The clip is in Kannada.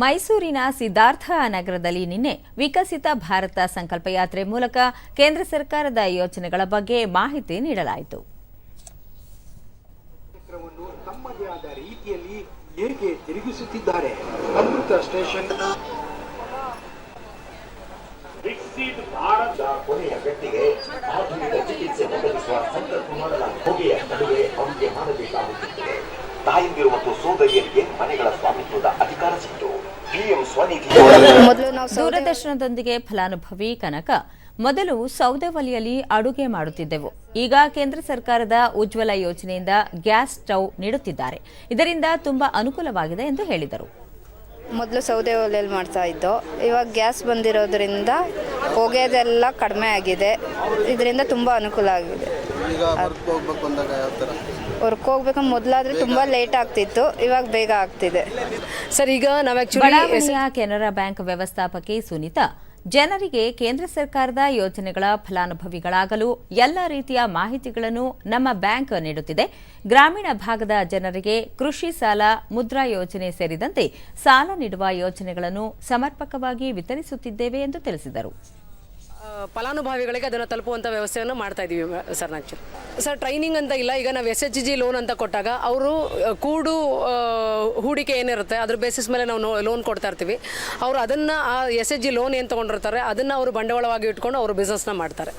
ಮೈಸೂರಿನ ಸಿದ್ಧಾರ್ಥ ನಗರದಲ್ಲಿ ನಿನ್ನೆ ವಿಕಸಿತ ಭಾರತ ಸಂಕಲ್ಪ ಯಾತ್ರೆ ಮೂಲಕ ಕೇಂದ್ರ ಸರ್ಕಾರದ ಯೋಜನೆಗಳ ಬಗ್ಗೆ ಮಾಹಿತಿ ನೀಡಲಾಯಿತು. ತಮ್ಮದೇ ಆದ ರೀತಿಯಲ್ಲಿ ಏಕೆ ತಿರುಗಿಸುತ್ತಿದ್ದಾರೆ? ಅಮೃತ ಸ್ಟೇಷನ್. ವಿಕಸಿತ ಭಾರತ ಕೊನೆಯ ವ್ಯಕ್ತಿಗೆ ಆಧುನಿಕ ಚಿಕಿತ್ಸೆ ಒದಗಿಸುವ ಸಂಕಲ್ಪ ಮಾಡಲ ಹೊಗೆಯ ನಡುವೆ ಅವರಿಗೆ ಮಾಡಬೇಕಾಗುತ್ತಿದೆ ತಾಯಂದಿರು ಮತ್ತು ಸೋದರಿಯರಿಗೆ ಮನೆಗಳ ಸ್ವಾಮಿತ್ವದ ದೂರದರ್ಶನದೊಂದಿಗೆ ಫಲಾನುಭವಿ ಕನಕ ಮೊದಲು ಸೌದೆ ಒಲೆಯಲ್ಲಿ ಅಡುಗೆ ಮಾಡುತ್ತಿದ್ದೆವು. ಈಗ ಕೇಂದ್ರ ಸರ್ಕಾರದ ಉಜ್ವಲ ಯೋಜನೆಯಿಂದ ಗ್ಯಾಸ್ ಸ್ಟವ್ ನೀಡುತ್ತಿದ್ದಾರೆ. ಇದರಿಂದ ತುಂಬಾ ಅನುಕೂಲವಾಗಿದೆ ಎಂದು ಹೇಳಿದರು. ಮೊದಲು ಸೌದೆ ಒಲೆಯಲ್ಲಿ ಮಾಡ್ತಾ ಇದ್ದೋ ಇವಾಗ ಗ್ಯಾಸ್ ಬಂದಿರೋದ್ರಿಂದ ಹೊಗೆದೆಲ್ಲ ಕಡಿಮೆ ಆಗಿದೆ. ಇದರಿಂದ ತುಂಬ ಅನುಕೂಲ ಆಗಿದೆ. ಈಗ ವರ್ಕ್ ಹೋಗ್ಬೇಕು ಅಂದಾಗ ಯಾವ ಥರ? ವರ್ಕ್ ಹೋಗ್ಬೇಕು ಮೊದಲಾದ್ರೆ ತುಂಬ ಲೇಟ್ ಆಗ್ತಿತ್ತು. ಇವಾಗ ಬೇಗ ಆಗ್ತಿದೆ. ಸರ್ ಈಗ ನಾವು ಕೆನರಾ ಬ್ಯಾಂಕ್ ವ್ಯವಸ್ಥಾಪಕಿ ಸುನೀತಾ ಜನರಿಗೆ ಕೇಂದ್ರ ಸರ್ಕಾರದ ಯೋಜನೆಗಳ ಫಲಾನುಭವಿಗಳಾಗಲು ಎಲ್ಲ ರೀತಿಯ ಮಾಹಿತಿಗಳನ್ನು ನಮ್ಮ ಬ್ಯಾಂಕ್ ನೀಡುತ್ತಿದೆ. ಗ್ರಾಮೀಣ ಭಾಗದ ಜನರಿಗೆ ಕೃಷಿ ಸಾಲ, ಮುದ್ರಾ ಯೋಜನೆ ಸೇರಿದಂತೆ ಸಾಲ ನೀಡುವ ಯೋಜನೆಗಳನ್ನು ಸಮರ್ಪಕವಾಗಿ ವಿತರಿಸುತ್ತಿದ್ದೇವೆ ಎಂದು ತಿಳಿಸಿದರು. ಫಲಾನುಭವಿಗಳಿಗೆ ಅದನ್ನು ತಲುಪುವಂಥ ವ್ಯವಸ್ಥೆಯನ್ನು ಮಾಡ್ತಾ ಇದ್ದೀವಿ ಸರ್ ನಾಚು ಸರ್ ಟ್ರೈನಿಂಗ್ ಅಂತ ಇಲ್ಲ. ಈಗ ನಾವು ಎಸ್ ಎಚ್ ಜಿ ಲೋನ್ ಅಂತ ಕೊಟ್ಟಾಗ ಅವರು ಕೂಡು ಹೂಡಿಕೆ ಏನಿರುತ್ತೆ, ಅದ್ರ ಬೇಸಿಸ್ ಮೇಲೆ ನಾವು ಲೋನ್ ಕೊಡ್ತಾ ಇರ್ತೀವಿ. ಅವರು ಅದನ್ನು, ಆ ಎಸ್ ಎಚ್ ಜಿ ಲೋನ್ ಏನು ತೊಗೊಂಡಿರ್ತಾರೆ, ಅದನ್ನು ಅವರು ಬಂಡವಾಳವಾಗಿ ಇಟ್ಕೊಂಡು ಅವರು ಬಿಸ್ನೆಸ್ನ ಮಾಡ್ತಾರೆ.